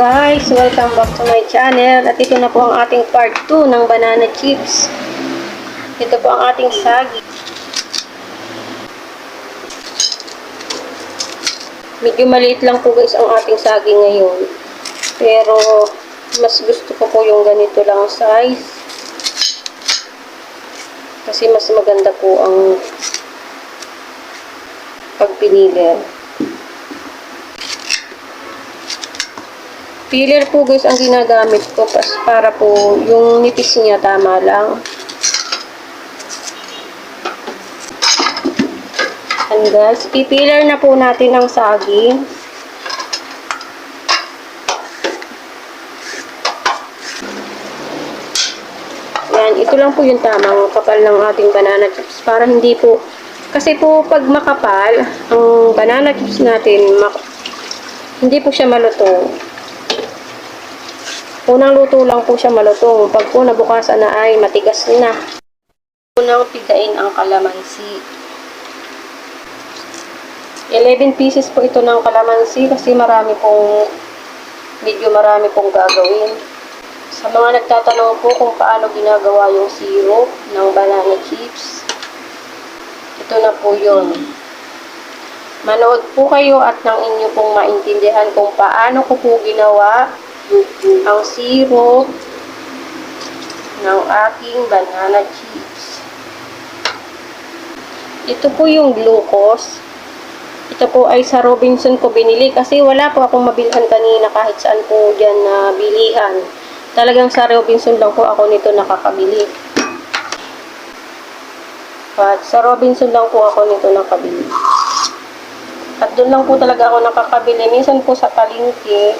guys! Welcome back to my channel. At ito na po ang ating part 2 ng banana chips. Ito po ang ating sagi. Medyo maliit lang po guys ang ating sagi ngayon. Pero mas gusto ko po yung ganito lang size. Kasi mas maganda po ang pagpinili. Peeler po guys ang ginagamit ko para po yung nipis niya tama lang. And guys, pipiler na po natin ang saging. Yan, ito lang po yung tamang kapal ng ating banana chips para hindi po kasi po pag makapal ang banana chips natin hindi po siya malutong. Unang luto lang po siya malutong. Pag po nabukasan na ay matigas na. Unang pigain ang kalamansi. 11 pieces po ito ng kalamansi kasi marami pong medyo marami pong gagawin. Sa mga nagtatanong po kung paano ginagawa yung syrup ng banana chips, ito na po yun. Manood po kayo at nang inyo pong maintindihan kung paano ko po ginawa ang syrup ng aking banana chips. Ito po yung glucose. Ito po ay sa Robinson ko binili kasi wala po akong mabilhan kanina kahit saan po dyan na bilihan. Talagang sa Robinson lang po ako nito nakakabili. At sa Robinson lang po ako nito nakabili. At doon lang po talaga ako nakakabili. Minsan po sa palengke,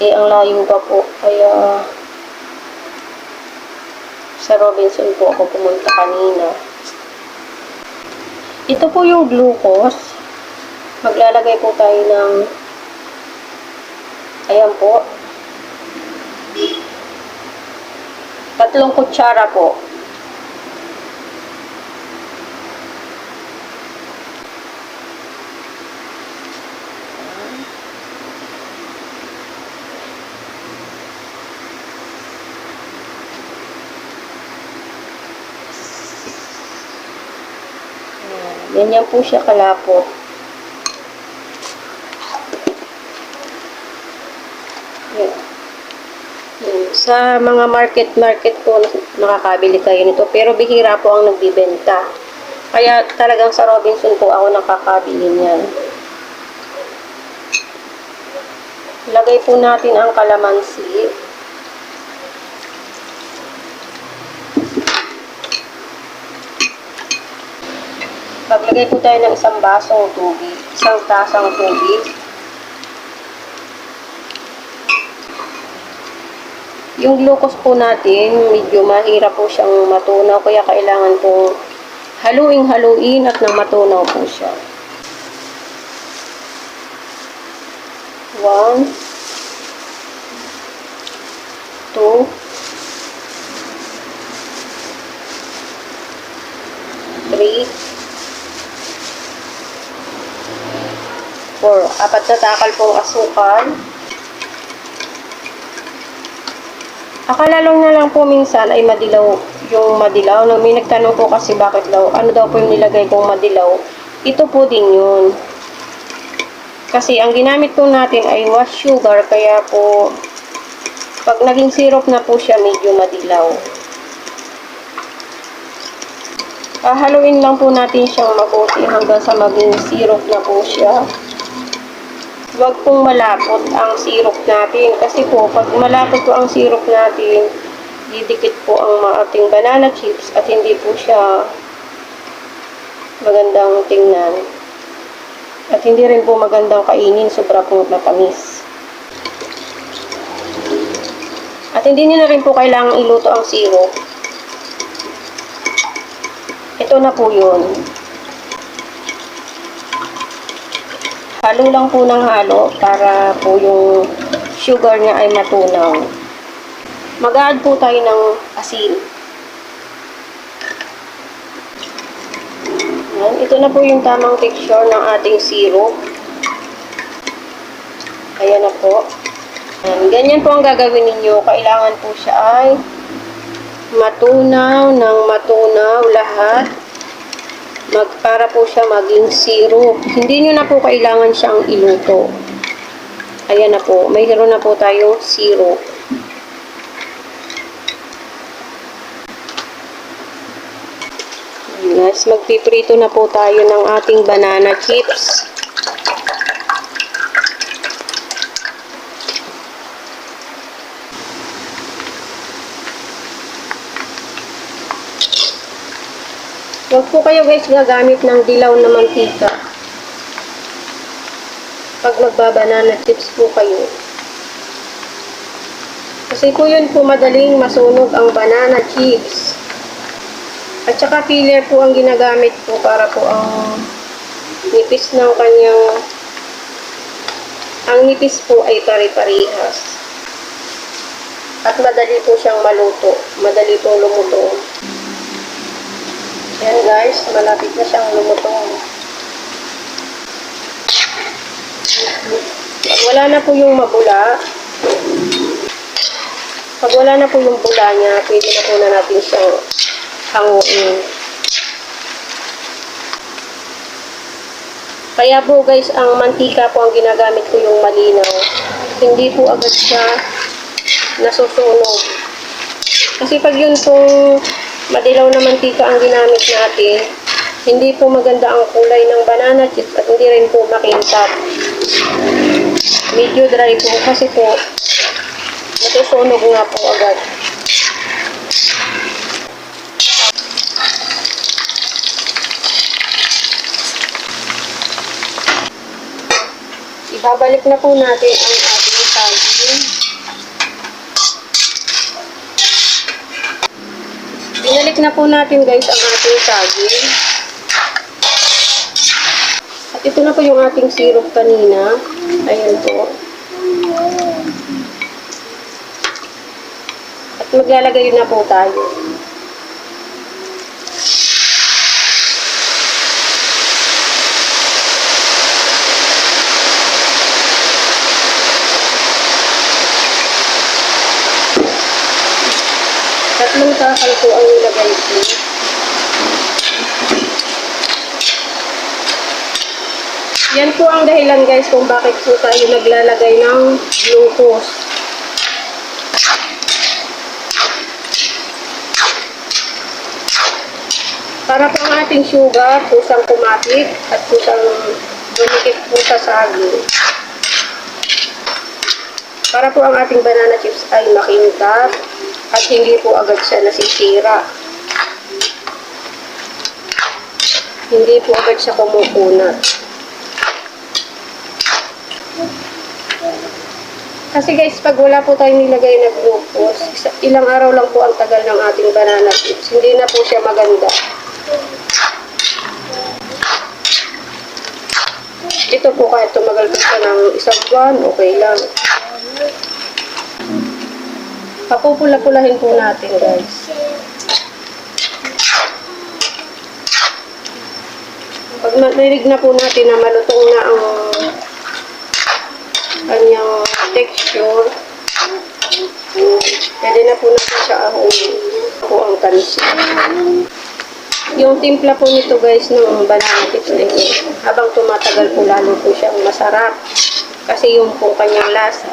eh, ang layo pa po. Kaya, sa Robinson po ako pumunta kanina. Ito po yung glucose. Maglalagay po tayo ng, ayan po, tatlong kutsara po. Ganyan po siya kalapot. Ayan. Sa mga market-market po, nakakabili kayo nito. Pero bihira po ang nagbibenta. Kaya talagang sa Robinson po ako nakakabili niyan. Lagay po natin ang kalamansi. Maglagay po tayo ng isang basong tubig, isang tasang tubig. Yung glucose po natin, medyo mahirap po siyang matunaw, kaya kailangan pong haluing-haluin at nang matunaw po siya. One, four. Apat na takal pong asukal. Akala lang na lang po minsan ay madilaw yung madilaw. Nung may nagtanong po kasi bakit daw, ano daw po yung nilagay kong madilaw. Ito po din yun. Kasi ang ginamit po natin ay wash sugar, kaya po pag naging syrup na po siya, medyo madilaw. Hahaluin lang po natin siyang mabuti hanggang sa maging syrup na po siya. Huwag pong malapot ang syrup natin. Kasi po, pag malapot po ang syrup natin, didikit po ang ating banana chips at hindi po siya magandang tingnan. At hindi rin po magandang kainin, sobra po matamis. At hindi nyo na rin po kailangang iluto ang syrup. Ito na po yun. Halo lang po ng halo para po yung sugar niya ay matunaw. Mag-add po tayo ng asin. Yan. Ito na po yung tamang texture ng ating syrup. Ayan na po. Yan, Ganyan po ang gagawin ninyo. Kailangan po siya ay matunaw ng matunaw lahat. Mag, para po siya maging syrup. Hindi nyo na po kailangan siyang iluto. Ayan na po. Mayroon na po tayong syrup. Guys, magpiprito na po tayo ng ating banana chips. Huwag po kayo guys gagamit ng dilaw na mantika. Pag magbabanana chips po kayo. Kasi po yun po madaling masunog ang banana chips. At saka filler po ang ginagamit po para po ang nipis ng kanyang ang nipis po ay pare-parehas. At madali po siyang maluto. Madali po lumuto. Yan guys, malapit na siyang lumutong. Wala na po yung mabula, pag wala na po yung bula niya, pwede na po na natin siyang hanguin. Kaya po guys, ang mantika po ang ginagamit ko yung malinaw. Hindi po agad siya nasusunog. Kasi pag yun pong madilaw na mantika ang ginamit natin, hindi po maganda ang kulay ng banana chips at hindi rin po makintab. Medyo dry po kasi po nasusunog nga po agad. Ibabalik na po natin ang ating saging. Binalik na po natin guys ang ating saging. At ito na po yung ating syrup kanina. Ayan po. At maglalagay na po tayo. Tatlong takal po ang nilagay ko. Yan po ang dahilan guys kung bakit po tayo naglalagay ng glucose. Para po ang ating sugar, kusang kumapit at kusang dumikit po sa saging. Para po ang ating banana chips ay makintab at hindi po agad siya nasisira. Hindi po agad siya kumukunat. Kasi guys, pag wala po tayong nilagay na glucose, ilang araw lang po ang tagal ng ating banana chips. Hindi na po siya maganda. Ito po kahit tumagal po siya ng isang buwan, okay lang. Papupula-pulahin po natin guys. Pag narinig na po natin na malutong na ang kanyang texture, pwede na po natin siya ahumin po ang kansi. Yung timpla po nito guys ng banana ito, habang tumatagal po lalo po siyang masarap. Kasi yung po kanyang lasa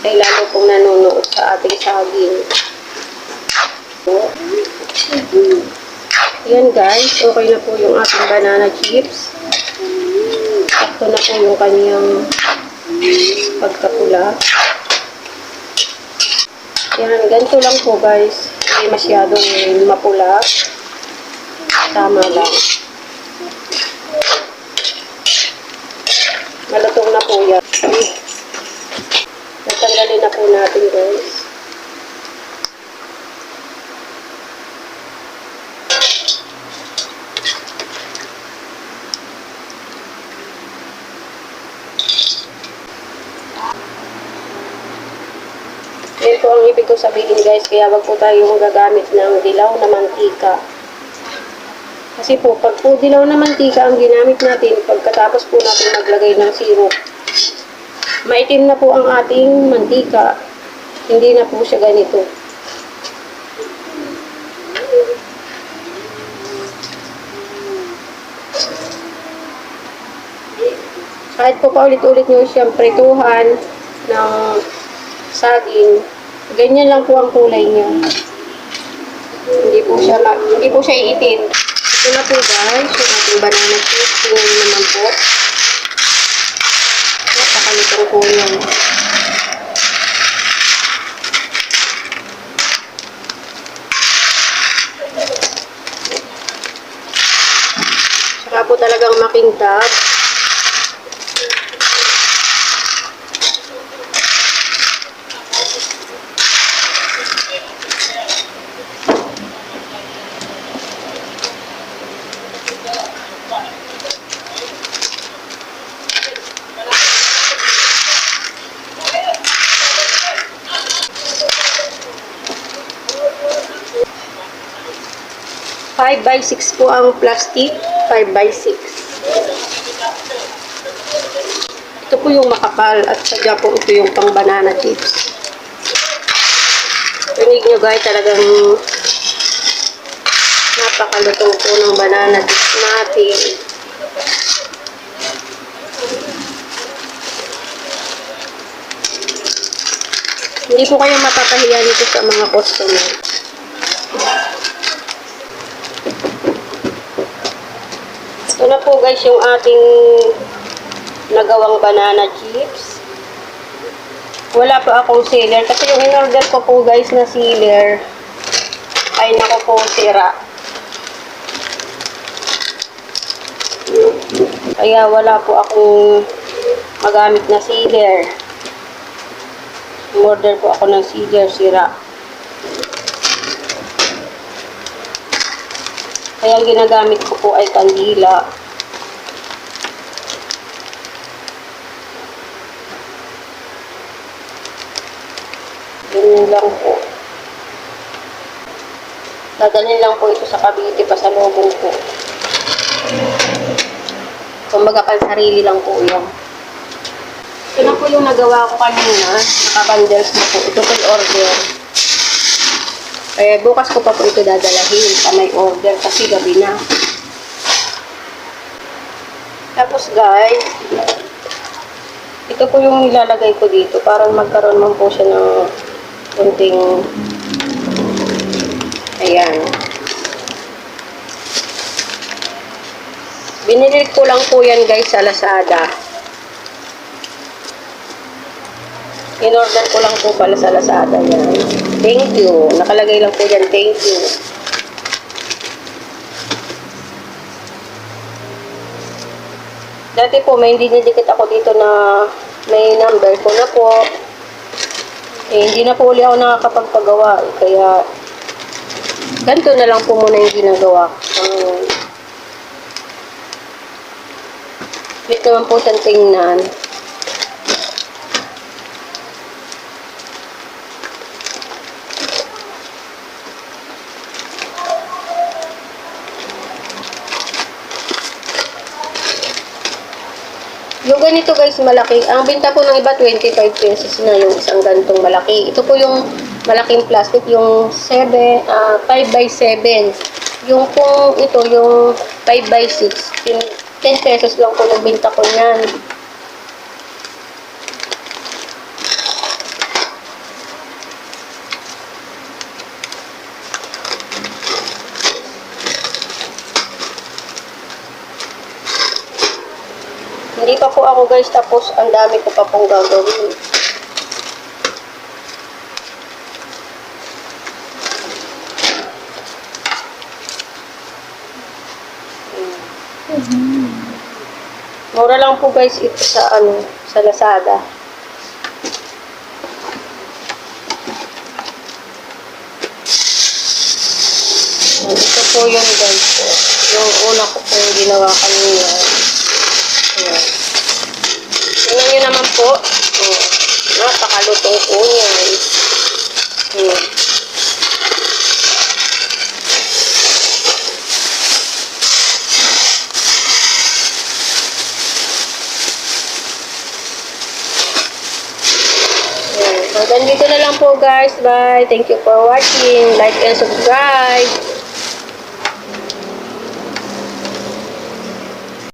ay lalo pong nanonood sa ating saging. Yan guys, okay na po yung ating banana chips. Sakto na po yung kanyang pagkapula. Yan, ganito lang po guys. Hindi masyadong mapula. Tama lang. Malutong na po yan. Natin guys. Yan po ang ibig ko sabihin guys, kaya wag po tayo magagamit ng dilaw na mantika. Kasi po, pag po dilaw na mantika ang ginamit natin, pagkatapos po natin maglagay ng syrup, maitim na po ang ating mantika. Hindi na po siya ganito. Kahit po paulit-ulit nyo siyang prituhan ng saging, ganyan lang po ang kulay niya. Hindi po siya, hindi po siya iitim. Ito na po guys, yung ating banana cake. Tingnan naman po kami kukunin. Saka po talagang makingtab. 5 by 6 po ang plastic, 5 by 6. Ito po yung makapal at sadya po ito yung pang banana chips. Rinig nyo guys, talagang napakalutong po ng banana chips natin. Hindi po kayo mapapahiya dito sa mga customer. Na po guys yung ating nagawang banana chips. Wala pa akong sealer kasi yung in-order ko po guys na sealer ay nako po sira. Kaya wala po akong magamit na sealer. Order po ako ng sealer sira. Kaya ginagamit ko po ay kandila. Lang po. Dadalhin lang po ito sa Cavite pa sa lobong po. Kumbaga pan sarili lang po yan. Ito na po yung nagawa ko kanina. Nakabundles na po. Ito po yung order. Eh, bukas ko pa po ito dadalahin sa may order kasi gabi na. Tapos guys, ito po yung nilalagay ko dito para magkaroon man po siya ng kunting ayan. Binili ko lang po yan guys sa Lazada. In-order ko lang po pala sa Lazada yan. Thank you. Nakalagay lang po dyan, thank you. Dati po, may dinidikit ako dito na may number ko na po. Eh, hindi na po uli ako nakakapagpagawa. Eh, kaya, ganito na lang po muna yung ginagawa. Um, Wait naman po siyang ganito guys, malaki. Ang binta po ng iba, 25 pesos na yung isang ganitong malaki. Ito po yung malaking plastic, yung 7, ah 5 by 7. Yung po, ito, yung 5 by 6. Yung 10 pesos lang po yung binta ko niyan. Hindi guys, tapos ang dami ko pa pong gagawin. Mura lang po guys ito sa ano, sa Lazada. Yan, Ito po yung guys. Yung una ko po yung ginawa kanina. Ayan. Tingnan nyo naman po. Oh, napakalutong po yan. Ayan. Hanggang dito na lang po guys. Bye. Thank you for watching. Like and subscribe.